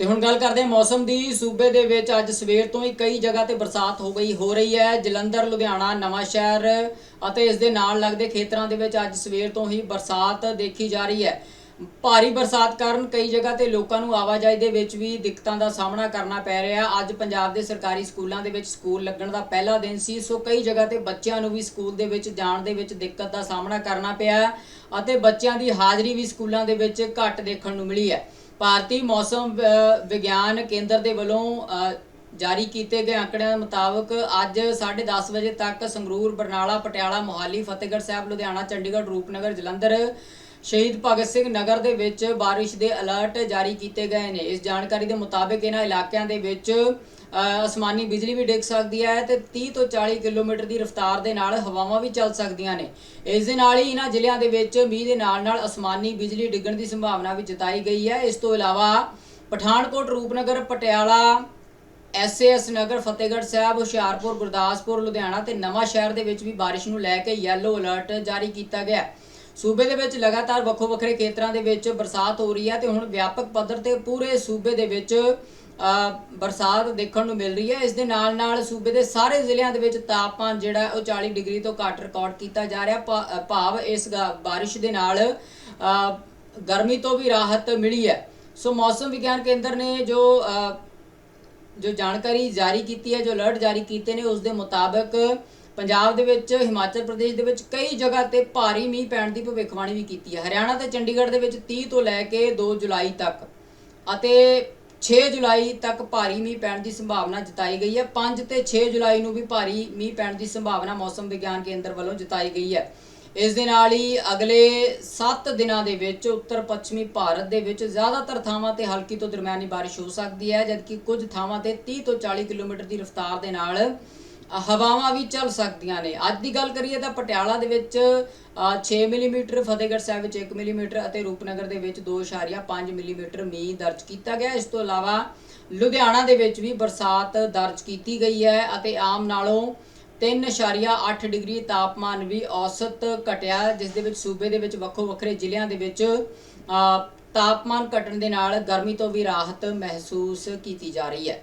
ਤੇ ਹੁਣ ਗੱਲ ਕਰਦੇ ਹਾਂ ਮੌਸਮ ਦੀ। ਸੂਬੇ ਦੇ ਵਿੱਚ ਅੱਜ ਸਵੇਰ ਤੋਂ ਹੀ ਕਈ ਜਗ੍ਹਾ ਤੇ ਬਰਸਾਤ ਹੋ ਗਈ, ਹੋ ਰਹੀ ਹੈ। ਜਲੰਧਰ, ਲੁਧਿਆਣਾ, ਨਵਾਂ ਸ਼ਹਿਰ ਅਤੇ ਇਸ ਦੇ ਨਾਲ ਲੱਗਦੇ ਖੇਤਰਾਂ ਦੇ ਵਿੱਚ ਅੱਜ ਸਵੇਰ ਤੋਂ ਹੀ ਬਰਸਾਤ ਦੇਖੀ ਜਾ ਰਹੀ ਹੈ। ਭਾਰੀ ਬਰਸਾਤ ਕਾਰਨ ਕਈ ਜਗ੍ਹਾ ਤੇ ਲੋਕਾਂ ਨੂੰ ਆਵਾਜਾਈ ਦੇ ਵਿੱਚ ਵੀ ਦਿੱਕਤਾਂ ਦਾ ਸਾਹਮਣਾ ਕਰਨਾ ਪੈ ਰਿਹਾ। ਅੱਜ ਪੰਜਾਬ ਦੇ ਸਰਕਾਰੀ ਸਕੂਲਾਂ ਦੇ ਵਿੱਚ ਸਕੂਲ ਲੱਗਣ ਦਾ ਪਹਿਲਾ ਦਿਨ ਸੀ, ਸੋ ਕਈ ਜਗ੍ਹਾ ਤੇ ਬੱਚਿਆਂ ਨੂੰ ਵੀ ਸਕੂਲ ਦੇ ਵਿੱਚ ਜਾਣ ਦੇ ਵਿੱਚ ਦਿੱਕਤ ਦਾ ਸਾਹਮਣਾ ਕਰਨਾ ਪਿਆ ਅਤੇ ਬੱਚਿਆਂ ਦੀ ਹਾਜ਼ਰੀ ਵੀ ਸਕੂਲਾਂ ਦੇ ਵਿੱਚ ਘੱਟ ਦੇਖਣ ਨੂੰ ਮਿਲੀ ਹੈ। ਭਾਰਤੀ ਮੌਸਮ ਵਿਗਿਆਨ ਕੇਂਦਰ ਦੇ ਵੱਲੋਂ ਜਾਰੀ ਕੀਤੇ ਗਏ ਅੰਕੜਿਆਂ ਮੁਤਾਬਕ ਅੱਜ 10:30 ਵਜੇ ਤੱਕ ਸੰਗਰੂਰ, ਬਰਨਾਲਾ, ਪਟਿਆਲਾ, ਮੋਹਾਲੀ, ਫਤਿਹਗੜ੍ਹ ਸਾਹਿਬ, ਲੁਧਿਆਣਾ, ਚੰਡੀਗੜ੍ਹ, ਰੂਪਨਗਰ, ਜਲੰਧਰ, ਸ਼ਹੀਦ ਭਗਤ ਸਿੰਘ ਨਗਰ ਦੇ ਵਿੱਚ ਬਾਰਿਸ਼ ਦੇ ਅਲਰਟ ਜਾਰੀ ਕੀਤੇ ਗਏ ਨੇ। ਇਸ ਜਾਣਕਾਰੀ ਦੇ ਮੁਤਾਬਕ ਇਹਨਾਂ ਇਲਾਕਿਆਂ ਦੇ ਵਿੱਚ ਅਸਮਾਨੀ ਬਿਜਲੀ ਵੀ ਡਿੱਗ ਸਕਦੀ ਹੈ ਤੇ 30 ਤੋਂ 40 ਕਿਲੋਮੀਟਰ ਦੀ ਰਫ਼ਤਾਰ ਦੇ ਨਾਲ ਹਵਾਵਾਂ ਵੀ ਚੱਲ ਸਕਦੀਆਂ ਨੇ। ਇਸ ਦੇ ਨਾਲ ਹੀ ਇਹਨਾਂ ਜ਼ਿਲ੍ਹਿਆਂ ਦੇ ਵਿੱਚ ਮੀਂਹ ਦੇ ਨਾਲ ਨਾਲ ਅਸਮਾਨੀ ਬਿਜਲੀ ਡਿੱਗਣ ਦੀ ਸੰਭਾਵਨਾ ਵੀ ਜਤਾਈ ਗਈ ਹੈ। ਇਸ ਤੋਂ ਇਲਾਵਾ ਪਠਾਨਕੋਟ, ਰੂਪਨਗਰ, ਪਟਿਆਲਾ, ਐਸਏਐਸ ਨਗਰ, ਫਤਿਹਗੜ੍ਹ ਸਾਹਿਬ, ਹੁਸ਼ਿਆਰਪੁਰ, ਗੁਰਦਾਸਪੁਰ, ਲੁਧਿਆਣਾ ਤੇ ਨਵਾਂ ਸ਼ਹਿਰ ਦੇ ਵਿੱਚ ਵੀ ਬਾਰਿਸ਼ ਨੂੰ ਲੈ ਕੇ ਯੈਲੋ ਅਲਰਟ ਜਾਰੀ ਕੀਤਾ ਗਿਆ ਸੂਬੇ ਦੇ ਵਿੱਚ ਲਗਾਤਾਰ ਵੱਖੋ ਵੱਖਰੇ ਖੇਤਰਾਂ ਦੇ ਵਿੱਚ ਬਰਸਾਤ ਹੋ ਰਹੀ ਹੈ ਤੇ ਹੁਣ ਵਿਆਪਕ ਪੱਧਰ ਤੇ ਪੂਰੇ ਸੂਬੇ ਦੇ ਵਿੱਚ ਬਰਸਾਤ ਦੇਖਣ ਨੂੰ ਮਿਲ ਰਹੀ ਹੈ। ਇਸ ਦੇ ਨਾਲ ਨਾਲ ਸੂਬੇ ਦੇ ਸਾਰੇ ਜ਼ਿਲ੍ਹਿਆਂ ਦੇ ਵਿੱਚ ਤਾਪਮਾਨ ਜਿਹੜਾ ਉਹ 40 ਡਿਗਰੀ ਤੋਂ ਘੱਟ ਰਿਕਾਰਡ ਕੀਤਾ ਜਾ ਰਿਹਾ। ਭਾ- ਭਾਵ ਇਸ ਗਾ- ਬਾਰਿਸ਼ ਦੇ ਨਾਲ ਗਰਮੀ ਤੋਂ ਵੀ ਰਾਹਤ ਮਿਲੀ ਹੈ। ਸੋ ਮੌਸਮ ਵਿਗਿਆਨ ਕੇਂਦਰ ਨੇ ਜੋ ਜੋ ਜਾਣਕਾਰੀ ਜਾਰੀ ਕੀਤੀ ਹੈ, ਜੋ ਅਲਰਟ ਜਾਰੀ ਕੀਤੇ ਨੇ, ਉਸ ਦੇ ਮੁਤਾਬਕ ਪੰਜਾਬ ਦੇ ਵਿੱਚ, ਹਿਮਾਚਲ ਪ੍ਰਦੇਸ਼ ਦੇ ਵਿੱਚ ਕਈ ਜਗ੍ਹਾ ਤੇ ਭਾਰੀ ਮੀਂਹ ਪੈਣ ਦੀ ਭਵਿੱਖਬਾਣੀ ਵੀ ਕੀਤੀ ਹੈ। ਹਰਿਆਣਾ ਤੇ ਚੰਡੀਗੜ੍ਹ ਦੇ ਵਿੱਚ 30 ਤੋਂ ਲੈ ਕੇ 2 ਜੁਲਾਈ ਤੱਕ ਅਤੇ 6 ਜੁਲਾਈ ਤੱਕ ਭਾਰੀ ਮੀਂਹ ਪੈਣ ਦੀ ਸੰਭਾਵਨਾ ਜਤਾਈ ਗਈ ਹੈ। 5 ਤੇ 6 ਜੁਲਾਈ ਨੂੰ ਵੀ ਭਾਰੀ ਮੀਂਹ ਪੈਣ ਦੀ ਸੰਭਾਵਨਾ ਮੌਸਮ ਵਿਗਿਆਨ ਕੇਂਦਰ ਵੱਲੋਂ ਜਤਾਈ ਗਈ ਹੈ। ਇਸ ਦੇ ਨਾਲ ਹੀ ਅਗਲੇ 7 ਦਿਨਾਂ ਦੇ ਵਿੱਚ ਉੱਤਰ ਪੱਛਮੀ ਭਾਰਤ ਦੇ ਵਿੱਚ ਜ਼ਿਆਦਾਤਰ ਥਾਵਾਂ ਤੇ ਹਲਕੀ ਤੋਂ ਦਰਮਿਆਨੀ ਬਾਰਿਸ਼ ਹੋ ਸਕਦੀ ਹੈ, ਜਦਕਿ ਕੁਝ ਥਾਵਾਂ ਤੇ 30 ਤੋਂ 40 ਕਿਲੋਮੀਟਰ ਦੀ ਰਫ਼ਤਾਰ ਦੇ ਨਾਲ ਹਵਾਵਾਂ ਵੀ ਚੱਲ ਸਕਦੀਆਂ ਨੇ। ਅੱਜ ਦੀ ਗੱਲ ਕਰੀਏ ਤਾਂ ਪਟਿਆਲਾ ਦੇ ਵਿੱਚ ਅ, 6 ਮਿਲੀਮੀਟਰ ਫਤਿਹਗੜ੍ਹ ਸਾਹਿਬ ਵਿੱਚ 1 ਮਿਲੀਮੀਟਰ ਅਤੇ ਰੂਪਨਗਰ ਦੇ ਵਿੱਚ 2.5 ਮਿਲੀਮੀਟਰ ਮੀਂਹ ਦਰਜ ਕੀਤਾ ਗਿਆ। ਇਸ ਤੋਂ ਇਲਾਵਾ ਲੁਧਿਆਣਾ ਦੇ ਵਿੱਚ ਵੀ ਬਰਸਾਤ ਦਰਜ ਕੀਤੀ ਗਈ ਹੈ ਅਤੇ ਆਮ ਨਾਲੋਂ 3.8 ਡਿਗਰੀ ਤਾਪਮਾਨ ਵੀ ਔਸਤ ਘਟਿਆ ਜਿਸ ਦੇ ਵਿੱਚ ਸੂਬੇ ਦੇ ਵਿੱਚ ਵੱਖੋ ਵੱਖਰੇ ਜ਼ਿਲ੍ਹਿਆਂ ਦੇ ਵਿੱਚ ਤਾਪਮਾਨ ਘਟਣ ਦੇ ਨਾਲ ਗਰਮੀ ਤੋਂ ਵੀ ਰਾਹਤ ਮਹਿਸੂਸ ਕੀਤੀ ਜਾ ਰਹੀ ਹੈ।